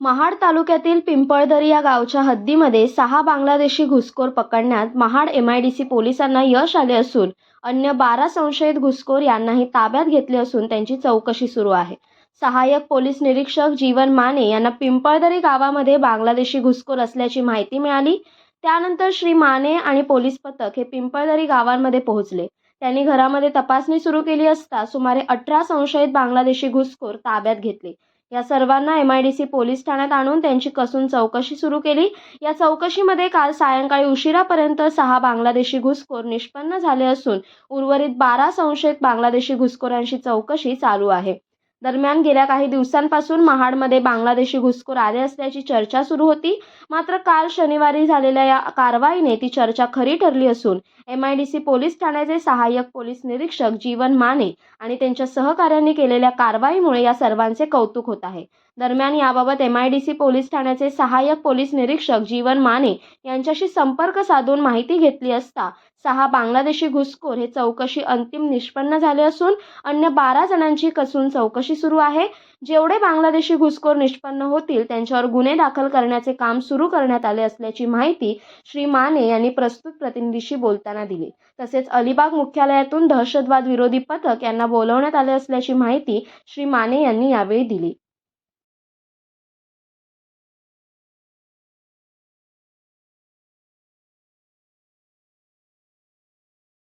महाड तालुक्यातील पिंपळदरी या गावच्या हद्दीमध्ये सहा बांगलादेशी घुसखोर पकडण्यात महाड एमआयडीसी पोलिसांना यश आले असून अन्य बारा संशयित घुसखोर यांनाही ताब्यात घेतले असून त्यांची चौकशी सुरू आहे. सहाय्यक पोलीस निरीक्षक जीवन माने यांना पिंपळदरी गावामध्ये बांगलादेशी घुसखोर असल्याची माहिती मिळाली. त्यानंतर श्री माने आणि पोलीस पथक हे पिंपळदरी गावांमध्ये पोहोचले. त्यांनी घरामध्ये तपासणी सुरू केली असता सुमारे अठरा संशयित बांगलादेशी घुसखोर ताब्यात घेतले. या सर्वांना M I D C police ठाण्यात आणून त्यांची कसून चौकशी सुरू केली. या चौकशीमध्ये काल सायंकाळी उशिरापर्यंत सहा बांगलादेशी घुसखोर निष्पन्न झाले असून उर्वरित बारा संशयित बांगलादेशी घुसखोरांची चौकशी चालू आहे. दरम्यान गेल्या काही दिवसांपासून महाडमध्ये बांगलादेशी घुसखोर आले असल्याची चर्चा सुरू होती. मात्र काल शनिवारी झालेल्या या कारवाईने ती चर्चा खरी ठरली असून M I D C police ठाण्याचे सहाय्यक पोलीस निरीक्षक जीवन माने आणि त्यांच्या सहकाऱ्यांनी केलेल्या कारवाईमुळे या सर्वांचे कौतुक होत आहे. दरम्यान याबाबत M I D C police ठाण्याचे सहाय्यक पोलीस निरीक्षक जीवन माने यांच्याशी संपर्क साधून माहिती घेतली असता सहा बांगलादेशी घुसखोर हे चौकशी अंतिम निष्पन्न झाले असून अन्य बारा जणांची कसून चौकशी सुरू आहे. जेवढे बांगलादेशी घुसखोर निष्पन्न होतील त्यांच्यावर गुन्हे दाखल करण्याचे काम सुरू करण्यात आले असल्याची माहिती श्री माने यांनी प्रस्तुत प्रतिनिधीशी बोलताना दिली. तसेच अलिबाग मुख्यालयातून दहशतवाद विरोधी पथक यांना बोलवण्यात आले असल्याची माहिती श्री माने यांनी यावेळी दिली.